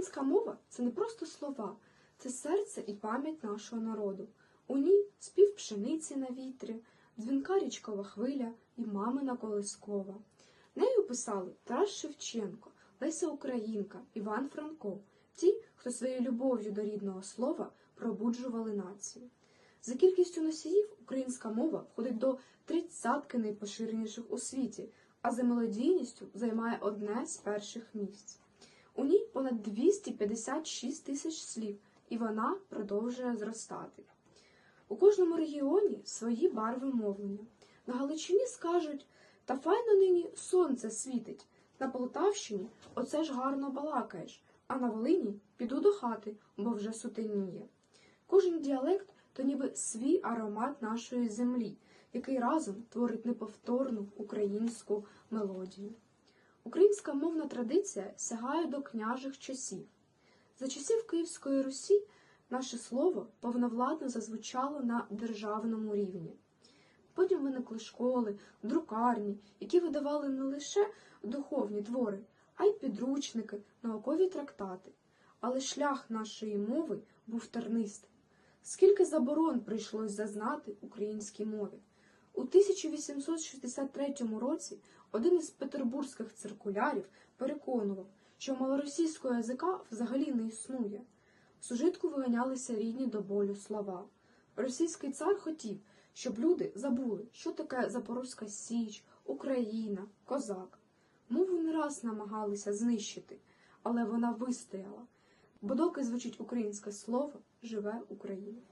Українська мова це не просто слова, це серце і пам'ять нашого народу. У ній спів пшениці на вітрі, дзвінка річкова хвиля і мамина колискова. Нею писали Тарас Шевченко, Леся Українка, Іван Франко, ті, хто своєю любов'ю до рідного слова пробуджували націю. За кількістю носіїв українська мова входить до тридцятки найпоширеніших у світі, а за мелодійністю займає одне з перших місць. У ній понад 256 тисяч слів, і вона продовжує зростати. У кожному регіоні свої барви мовлення. На Галичині скажуть, та файно нині сонце світить. На Полтавщині оце ж гарно балакаєш, а на Волині піду до хати, бо вже сутеніє. Кожен діалект то ніби свій аромат нашої землі, який разом творить неповторну українську мелодію. Українська мовна традиція сягає до княжих часів. За часів Київської Русі наше слово повновладно зазвучало на державному рівні. Потім виникли школи, друкарні, які видавали не лише духовні твори, а й підручники, наукові трактати. Але шлях нашої мови був тернистий. Скільки заборон прийшлось зазнати українській мові? У 1863 році один із петербурзьких циркулярів переконував, що малоросійського язика взагалі не існує. З ужитку виганялися рідні до болю слова. Російський цар хотів, щоб люди забули, що таке Запорозька Січ, Україна, Козак. Мову не раз намагалися знищити, але вона вистояла, бо доки звучить українське слово, живе Україна.